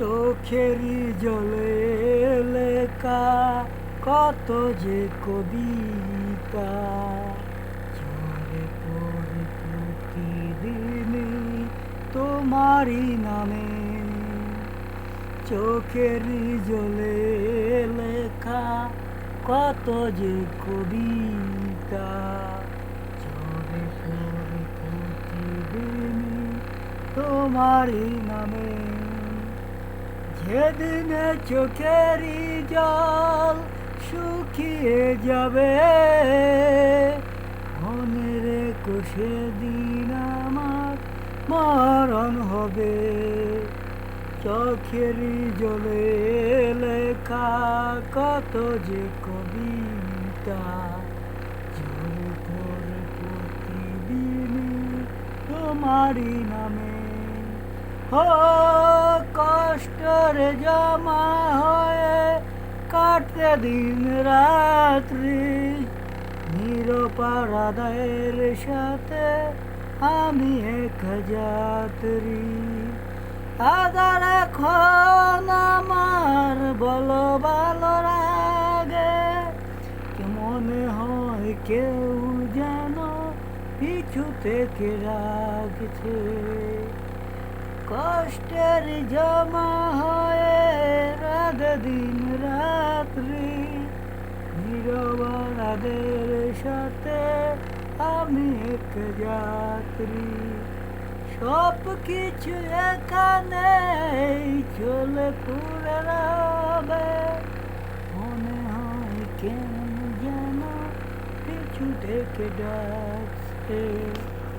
চোখেরই জলে লেখা কত যে কবিতা। ঝরে পড়ে প্রতিদিনই তোমারই নামে। চোখেরই জলে লেখা কত যে কবিতা। ঝরে পড়ে প্রতিদিনই তোমারই নামে। যেদিনে চোখেরই জল শুকিয়ে যাবে। মনে রেখো দিন আমার মরণ হবে। চোখেরই জলে লেখা কত যে কবিতা প্রতিদিনই তোমারই নামে। ও কষ্টরে জমা হয়ে কাটতে দিন রাত্রি। নিরপরাধের সাথে আমি এক যাত্রী। আদার এখন আমার বলো ভালো রাগে মনে হয় কেউ যেন পিছু থেকে রাখছে কষ্টের জমা হয়ে রাত দিন রাত্রি নিরবরাদের সাথে আমি এক যাত্রী। সব কিছু এখানে চলে পুরে রবে মনে হয় কেন যেন কিছু থেকে ডাকছে।